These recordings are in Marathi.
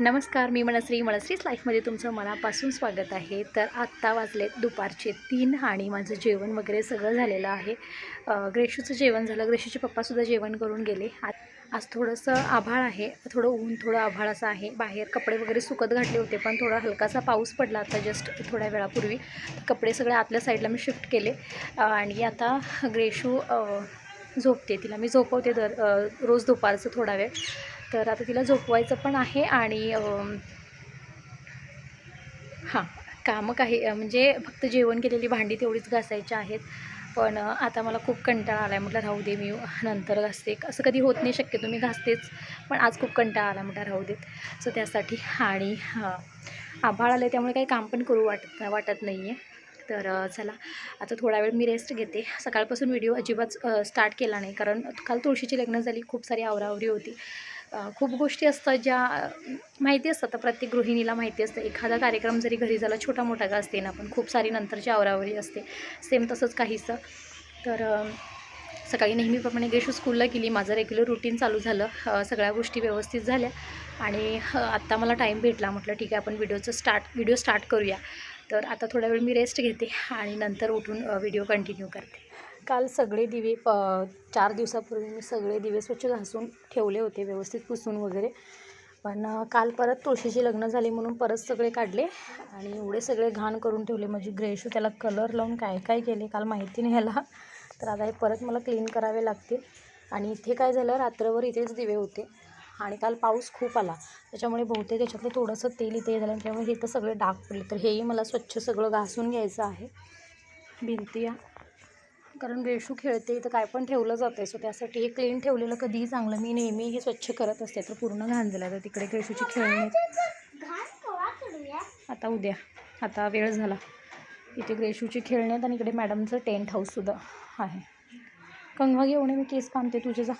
नमस्कार मी मनश्री. मनश्रीच लाईफमध्ये तुमचं मनापासून स्वागत आहे. तर आत्ता वाजले दुपारचे तीन आणि माझं जेवण वगैरे सगळं झालेलं आहे. ग्रेशूचं जेवण झालं. ग्रेशूचे पप्पासुद्धा जेवण करून गेले. आ- आज थोडंसं आभाळ आहे. थोडं ऊन थोडं आभाळ असं आहे. बाहेर कपडे वगैरे सुकत घातले होते पण थोडा हलकासा पाऊस पडला आता जस्ट थोड्या वेळापूर्वी. कपडे सगळे आतल्या साईडला मी शिफ्ट केले. आणि आता ग्रेशू झोपते. तिला मी झोपवते दर रोज दुपारचं थोडा वेळ. तर आता तिला झोपवायचं पण आहे आणि हां कामं काही म्हणजे फक्त जेवण केलेली भांडी तेवढीच घासायची आहेत. पण आता मला खूप कंटाळा आला आहे म्हटलं राहू दे मी नंतर घासते. असं कधी होत नाही शक्यतो मी घासतेच. पण आज खूप कंटाळा आला म्हटलं राहू देत. सो त्यासाठी आणि हां आभाळ आलं त्यामुळे काही काम पण करू वाटत वाटत नाही आहे तर चला आता थोडा वेळ मी रेस्ट घेते. सकाळपासून व्हिडिओ अजिबात स्टार्ट केला नाही. कारण काल तुळशीची लग्न झाली खूप सारी आवरावरी होती. खूप गोष्टी असतात ज्या माहिती असतात. प्रत्येक गृहिणीला माहिती असतं. एखादा कार्यक्रम जरी घरी झाला छोटा मोठा का असते ना पण खूप सारी नंतरची आवरावरी असते. सेम तसंच काहीसं. तर सकाळी नेहमीप्रमाणे गेशू स्कूलला गेली. माझं रेग्युलर रुटीन चालू झालं. सगळ्या गोष्टी व्यवस्थित झाल्या. आणि आत्ता मला टाईम भेटला. म्हटलं ठीक आहे आपण व्हिडिओचं स्टार्ट व्हिडिओ स्टार्ट करूया. तर आता थोडा वेळ मी रेस्ट घेते आणि नंतर उठून व्हिडिओ कंटिन्यू करते. काल सगळे दिवे प चार दिवसापूर्वी मी सगळे दिवे स्वच्छ घासून ठेवले होते व्यवस्थित पुसून वगैरे. पण काल परत तुळशीची लग्न झाली म्हणून परत सगळे काढले आणि एवढे सगळे घाण करून ठेवले. म्हणजे ग्रेशू त्याला कलर लावून काय काय केले काल माहिती नाही ह्याला तर आता हे परत मला क्लीन करावे लागतील. आणि इथे काय झालं रात्रभर इथेच दिवे होते आणि काल पाऊस खूप आला. त्याच्यामुळे बहुतेक त्याच्यातलं थोडंसं तेल इथे झालं त्यामुळे हे तर सगळे डाग पडले. तर हेही मला स्वच्छ सगळं घासून घ्यायचं आहे. भिंती या. कारण रेशू खेळते तर काय पण ठेवलं जातं सो त्यासाठी हे क्लीन ठेवलेलं कधीही चांगलं. मी नेहमी हे स्वच्छ करत असते तर पूर्ण घाण झालं. तर तिकडे रेशूची खेळणे आता उद्या. आता वेळ झाला. इथे ग्रेशूची खेळणे आहेत आणि इकडे मॅडमचं टेंट हाऊससुद्धा आहे. कंगवा घेऊन मी केस बांधते तुझे जा.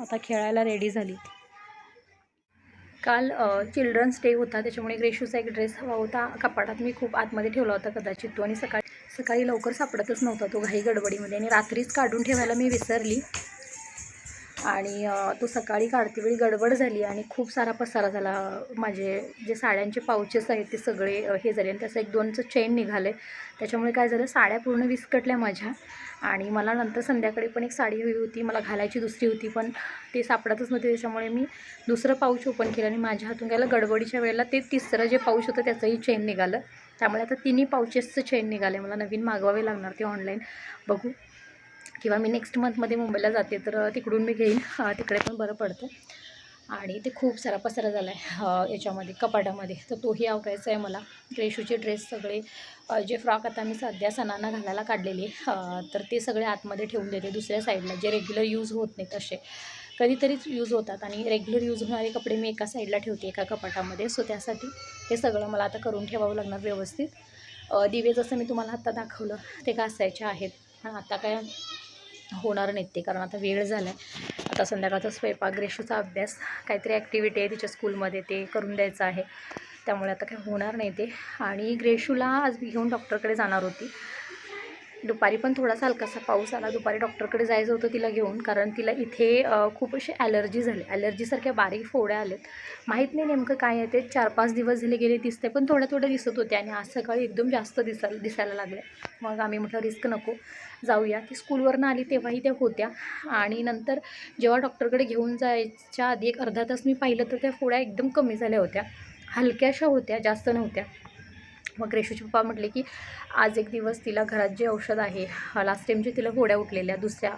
आता खेळायला रेडी झाली. काल चिल्ड्रन्स डे होता त्याच्यामुळे ग्रेशूचा एक ड्रेस हवा होता. कपाटात मी खूप आतमध्ये ठेवला होता कदाचित तो. आणि सकाळी सकाळी लवकर सापडतच नव्हता तो घाई गडबडीमध्ये आणि रात्रीच काढून ठेवायला मी विसरली. आणि तो सकाळी काढते वेळी गडबड झाली आणि खूप सारा पसारा झाला. माझे जे साड्यांचे पाऊचेस आहेत ते सगळे हे झाले आणि त्याचं एक दोनचं चेन निघाले. त्याच्यामुळे काय झालं साड्या पूर्ण विस्कटल्या माझ्या. आणि मला नंतर संध्याकाळी पण एक साडी हवी होती मला घालायची दुसरी होती पण ते सापडतच नव्हते. त्याच्यामुळे मी दुसरं पाऊच ओपन केलं आणि माझ्या हातून गेलं गडबडीच्या वेळेला ते तिसरं जे पाऊच होतं त्याचंही चेन निघालं. त्यामुळे आता तिन्ही पाऊचेसचं चेन निघाले. मला नवीन मागवावे लागणार ते ऑनलाईन बघू. किंवा मी नेक्स्ट मंथमध्ये मुंबईला जाते तर तिकडून मी घेईन. तिकडे पण बरं पडतं. आणि ते खूप सारा पसारा झाला आहे याच्यामध्ये कपाटामध्ये. तर तोही आवरायचा आहे मला. रेशूचे ड्रेस सगळे. जे फ्रॉक आता मी सध्या सणांना घालायला काढलेले तर ते सगळे आतमध्ये ठेवून देते दुसऱ्या साईडला जे रेग्युलर यूज होत नाहीत असे. कधीतरीच यूज होतात आणि रेग्युलर यूज होणारे कपडे मी एका साईडला ठेवते एका कपाटामध्ये. सो त्यासाठी हे सगळं मला आता करून ठेवावं लागणार व्यवस्थित. दिवे जसं मी तुम्हाला आत्ता दाखवलं ते घासायचे आहेत. पण आता काय होणार नाहीत ते कारण आता वेळ झाला आहे आता संध्याकाळचा स्वयंपाक ग्रेशूचा अभ्यास काहीतरी ॲक्टिव्हिटी आहे तिच्या स्कूलमध्ये ते करून द्यायचं आहे. त्यामुळे आता काय होणार नाही ते. आणि ग्रेशूला आज मी घेऊन डॉक्टरकडे जाणार होती. दुपारी पण थोडासा हलकासा पाऊस आला. दुपारी डॉक्टरकडे जायचं होतं तिला घेऊन कारण तिला इथे खूप असे ॲलर्जी झाले. ॲलर्जीसारख्या बारीक फोड्या आलेत माहीत नाही नेमकं काय आहे ते. चार पाच दिवस झाले गेले दिसते पण थोड्या थोड्या दिसत होत्या आणि आज सकाळी एकदम जास्त दिसायला दिसायला लागल्या. मग आम्ही म्हटलं रिस्क नको जाऊया. ती स्कूलवरनं आली तेव्हाही त्या होत्या. आणि नंतर जेव्हा डॉक्टरकडे घेऊन जायच्या आधी एक अर्धा तास मी पाहिलं तर त्या फोड्या एकदम कमी झाल्या होत्या. हलक्याशा होत्या जास्त नव्हत्या. मग रेशूचे पप्पा म्हटले की आज एक दिवस तिला घरात जे औषध आहे लास्ट टाईमचे तिला फोड्या उठलेल्या दुसऱ्या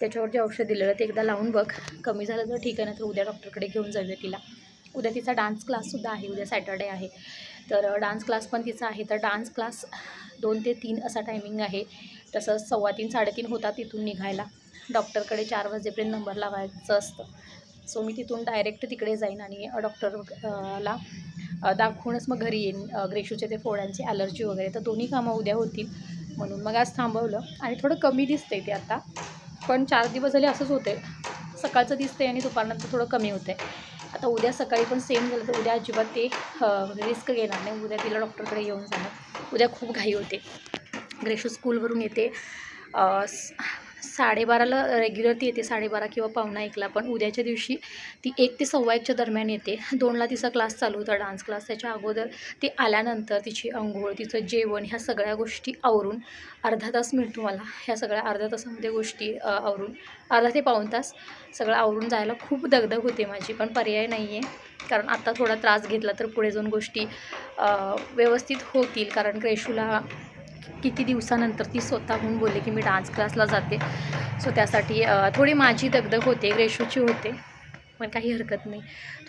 त्याच्यावर जे औषध दिलेलं ते एकदा लावून बघ. कमी झालं तर ठीक आहे ना तर उद्या डॉक्टरकडे घेऊन जाऊया तिला. उद्या तिचा डान्स क्लाससुद्धा आहे उद्या सॅटर्डे आहे. तर डान्स क्लास पण तिचा आहे. तर डान्स क्लास दोन ते तीन असा टायमिंग आहे. तसंच सव्वा तीन साडेतीन होता तिथून निघायला. डॉक्टरकडे चार वाजेपर्यंत नंबर लावायचं असतं. सो मी तिथून डायरेक्ट तिकडे जाईन आणि डॉक्टर ला दाखवूनच मग घरी येईन. ग्रेशूचे ते फोड्यांची ॲलर्जी वगैरे तर दोन्ही कामं उद्या होतील म्हणून मग आज थांबवलं. आणि थोडं कमी दिसतंय ते आता. पण चार दिवस झाले असंच होते सकाळचं दिसतंय आणि दुपारनंतर थोडं कमी होतं आहे आता उद्या सकाळी पण सेम झालं तर उद्या अजिबात ते रिस्क घेणार नाही. उद्या तिला डॉक्टरकडे येऊन जाणार. उद्या खूप घाई होते. ग्रेशू स्कूलवरून येते. साडेबाराला रेग्युलर ती येते साडेबारा किंवा पावणा एकला. पण उद्याच्या दिवशी ती एक ते सव्वा एकच्या दरम्यान येते. दोनला तिचा क्लास चालू होता डान्स क्लास. त्याच्या अगोदर ती आल्यानंतर तिची अंघोळ तिचं जेवण ह्या सगळ्या गोष्टी आवरून अर्धा तास मिळतो मला. ह्या सगळ्या अर्ध्या तासामध्ये गोष्टी आवरून. अर्धा ते पाऊण तास सगळं आवरून जायला खूप दगदग होते माझी पण पर्याय नाही आहे कारण आत्ता थोडा त्रास घेतला तर पुढे जाऊन गोष्टी व्यवस्थित होतील. कारण क्रेशूला किती दिवसानंतर ती स्वतःहून बोलली की मी डान्स क्लासला जाते. सो त्यासाठी थोडी माझी दगदग होते रेशोची होते पण काही हरकत नाही.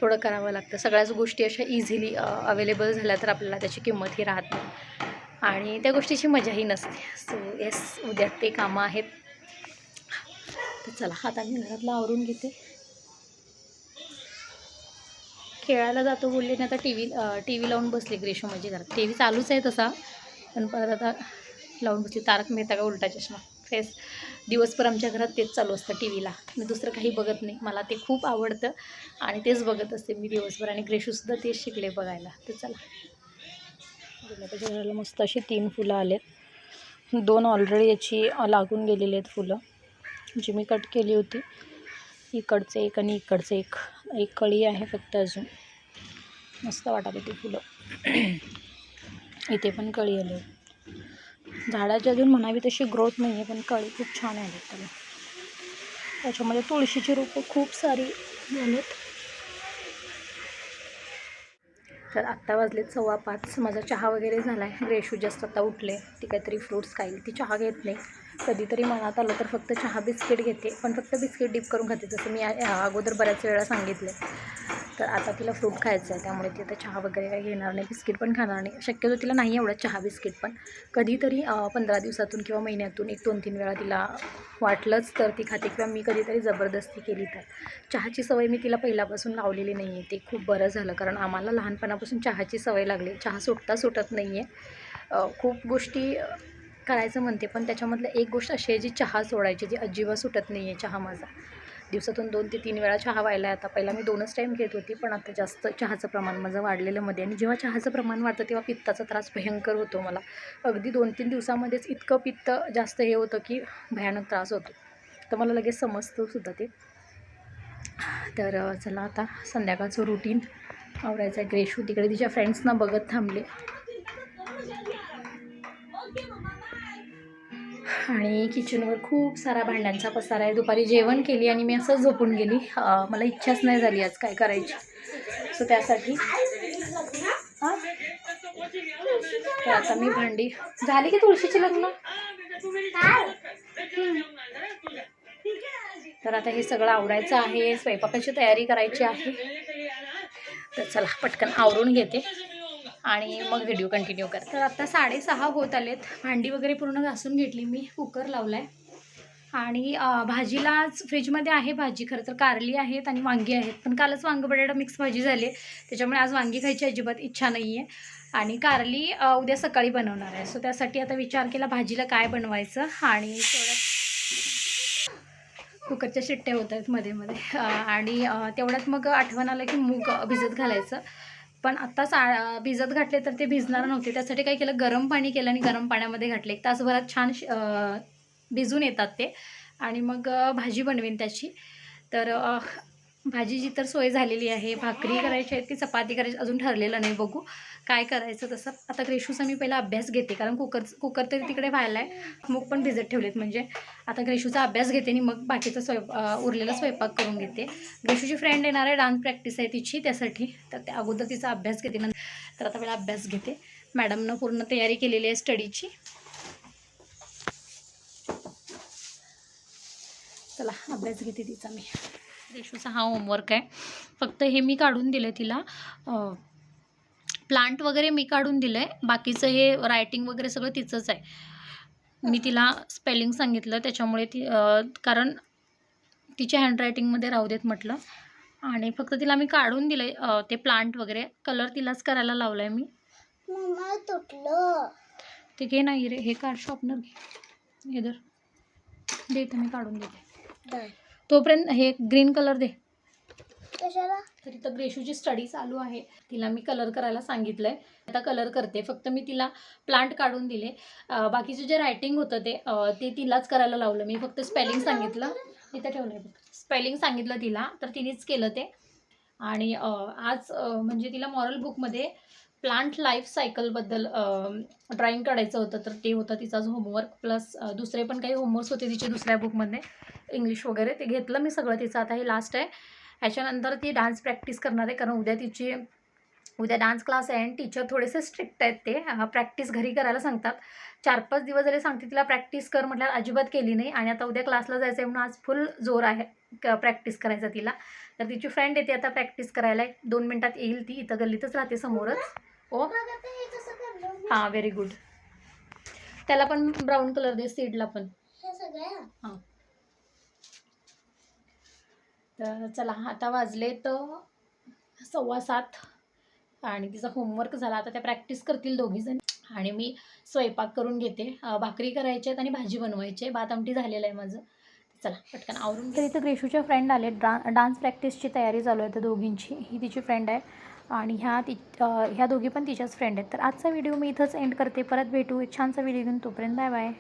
थोडं करावं लागतं. सगळ्याच गोष्टी अशा इझिली अवेलेबल झाल्या तर आपल्याला त्याची किंमतही राहत नाही. आणि त्या गोष्टीची मजाही नसते. सो येस उद्या ते कामं आहेत. तर चला आता मी घरातला आवरून घेते. खेळायला जातो बोलले ना आता टी व्ही टी व्ही लावून बसले ग्रेशो माझी घरात टी व्ही चालूच आहे तसा. पण परत आता लावून बसली. तारक मेहता का उलटा चष्मा. फेस दिवसभर आमच्या घरात तेच चालू असतं टी व्हीला मी दुसरं काही बघत नाही. मला ते खूप आवडतं आणि तेच बघत असते मी दिवसभर. आणि ग्रेशूसुद्धा तेच शिकले बघायला. तर चला. गुलाबाच्या झाडाला मस्त अशी तीन फुलं आलेत. दोन ऑलरेडी याची लागून गेलेली आहेत फुलं. जी मी कट केली होती. इकडचं एक आणि इकडचं एक. एक कळी आहे फक्त अजून. मस्त वाटत होती फुलं. इथे पण कळी आली. झाडाची अजून म्हणावी तशी ग्रोथ नाही आहे पण कळी खूप छान आली त्याला. त्याच्यामध्ये तुळशीची रोपं खूप सारी झालीत तर आत्ता वाजले सव्वा पाच. माझा चहा वगैरे झाला आहे ग्रेशू जास्त आता उठले. ती काहीतरी फ्रूट्स खाईल. ती चहा घेत नाही. कधीतरी मनात आलं तर फक्त चहा बिस्किट घेते. पण फक्त बिस्किट डिप करून खाते. जसं मी अगोदर बऱ्याच वेळा सांगितलं तर आता तिला फ्रूट खायचं आहे त्यामुळे ती आता चहा वगैरे काही घेणार नाही बिस्किट पण खाणार नाही. शक्यतो तिला नाही एवढं चहा बिस्किट पण. कधीतरी पंधरा दिवसातून किंवा महिन्यातून एक दोन तीन वेळा तिला वाटलंच तर ती खाते किंवा मी कधीतरी जबरदस्ती केली तर. चहाची सवय मी तिला पहिल्यापासून लावलेली नाही आहे ते खूप बरं झालं. कारण आम्हाला लहानपणापासून चहाची सवय लागली. चहा सुटता सुटत नाही आहे खूप गोष्टी करायचं म्हणते पण त्याच्यामधलं एक गोष्ट अशी आहे जी चहा सोडायची जी अजिबात सुटत नाही आहे चहा माझा. दिवसातून दोन ते तीन वेळा चहा व्हायला आता पहिला मी दोनच टाईम घेत होती पण आता जास्त चहाचं प्रमाण माझं वाढलेलं मध्ये. आणि जेव्हा चहाचं प्रमाण वाढतं तेव्हा पित्ताचा त्रास भयंकर होतो मला. अगदी दोन तीन दिवसामध्येच इतकं पित्त जास्त हे होतं की भयानक त्रास होतो. तर मला लगेच समजतं सुद्धा ते. तर चला आता संध्याकाळचं रुटीन आवडायचं आहे. ग्रेशू तिकडे तिच्या फ्रेंड्सना बघत थांबले. आणि किचनवर खूप सारा भांड्यांचा पसारा आहे. दुपारी जेवण केली आणि मी असंच झोपून गेली. मला इच्छाच नाही झाली आज काय करायची. सो त्यासाठी तर आता मी भांडी झाली की तुळशीची लग्न? तर आता हे सगळं आवडायचं आहे. स्वयंपाकाची तयारी करायची आहे. तर चला पटकन आवरून घेते. आणि मग व्हिडिओ कंटिन्यू कर तर आता साडेसहा होत आलेत. भांडी वगैरे पूर्ण घासून घेतली मी. कुकर लावला आहे आणि भाजीलाच भाजीला आज फ्रीजमध्ये आहे भाजी. खरं तर कारली आहेत आणि वांगी आहेत. पण कालच वांगं बटाटा मिक्स भाजी झाली. आहे त्याच्यामुळे आज वांगी खायची अजिबात इच्छा नाही आहे आणि कारली उद्या सकाळी बनवणार आहे. सो त्यासाठी आता विचार केला भाजीला काय बनवायचं. आणि तेवढ्यात कुकरच्या शिट्ट्या होत आहेत मध्ये मध्ये. आणि तेवढ्यात मग आठवण आलं की मूग भिजत घालायचं. पण आत्ता सा भिजत घातले तर ते भिजणार नव्हते. त्यासाठी काय केलं गरम पाणी केलं आणि गरम पाण्यामध्ये घातले. एक तासभरात छान श- भिजून येतात ते. आणि मग भाजी बनवीन त्याची. तर भाजीची तर सोय झालेली आहे. भाकरी करायची आहे की चपाती करायची अजून ठरलेलं नाही बघू. काय करायचं तसं. आता ग्रेशूचा मी पहिला अभ्यास घेते कारण कुकर कुकर तरी तिकडे व्हायला आहे मूग पण भिजत ठेवलेत म्हणजे. आता ग्रेशूचा अभ्यास घेते आणि मग बाकीचा स्वयं उरलेला स्वयंपाक करून घेते. ग्रेशूची फ्रेंड येणार आहे डान्स प्रॅक्टिस आहे तिची त्यासाठी. तर त्या अगोदर तिचा अभ्यास घेते नंतर तर आता पहिला अभ्यास घेते. मॅडमनं पूर्ण तयारी केलेली आहे स्टडीची चला अभ्यास घेते तिचा मी. ग्रेशूचा हा होमवर्क आहे. फक्त हे मी काढून दिलं तिला. प्लांट वगैरे मी काढून दिलं आहे बाकीचं हे रायटिंग वगैरे सगळं तिचंच आहे. मी तिला स्पेलिंग सांगितलं त्याच्यामुळे ती कारण तिच्या हँडरायटिंगमध्ये राहू देत म्हटलं. आणि फक्त तिला मी काढून दिलं आहे ते प्लांट वगैरे. कलर तिलाच करायला लावला आहे मी तुटलं. ते घे नाही रे हे काढ शॉपनर घे. हे धर. दे इथं मी काढून देते. दर तोपर्यंत हे ग्रीन कलर दे. कशाला? तर इथं ग्रेशूची स्टडी चालू आहे. तिला मी कलर करायला सांगितलं आहे आता कलर करते. फक्त मी तिला प्लांट काढून दिले. अं, बाकीचे जे रायटिंग होतं ते अं, ते तिलाच करायला लावलं. मी फक्त स्पेलिंग सांगितलं. इथं ठेवलं आहे स्पेलिंग सांगितलं तिला. तर तिनेच केलं ते. आणि अं, आज अं, म्हणजे तिला मॉरल बुकमध्ये प्लांट लाईफ सायकलबद्दल ड्रॉइंग काढायचं होतं तर ते होतं तिचा होमवर्क प्लस दुसरे पण काही होमवर्क्स होते तिचे दुसऱ्या बुकमध्ये इंग्लिश वगैरे ते घेतलं मी सगळं तिचं. आता हे लास्ट आहे. ह्याच्यानंतर ती डान्स प्रॅक्टिस करणार आहे कारण उद्या तिची उद्या डान्स क्लास आहे आणि टीचर थोडेसे स्ट्रिक्ट आहेत ते. प्रॅक्टिस घरी करायला सांगतात. चार पाच दिवस जरी सांगते तिला प्रॅक्टिस कर म्हटल्यावर अजिबात केली नाही. आणि आता उद्या क्लासला जायचं आहे म्हणून आज फुल जोर आहे क प्रॅक्टिस करायचा तिला. तर तिची फ्रेंड येते आता प्रॅक्टिस करायला. एक दोन मिनटात येईल ती इथं गल्लीतच राहते समोरच. ओ बघ आता हे? हां व्हेरी गुड त्याला पण ब्राऊन कलर दे सीडला पण. हे हां. तर चला आता वाजले तर सव्वा सात. आणि तिचा होमवर्क झाला. आता त्या प्रॅक्टिस करतील दोघीजण आणि मी स्वयंपाक करून घेते. भाकरी करायच्या आहेत आणि भाजी बनवायची आहे. भात आमटी झालेलं आहे माझं. चला पटकन आवरून तर इथं ग्रेशूचे फ्रेंड आले डा डान्स प्रॅक्टिसची तयारी चालू आहे त्या दोघींची. ही तिची फ्रेंड आहे. आणि ह्या ति ह्या दोघी पण तिच्याच फ्रेंड आहेत. तर आजचा व्हिडिओ मी इथंच एंड करते. परत भेटू. एक छानसा व्हिडिओ घेऊन तोपर्यंत बाय बाय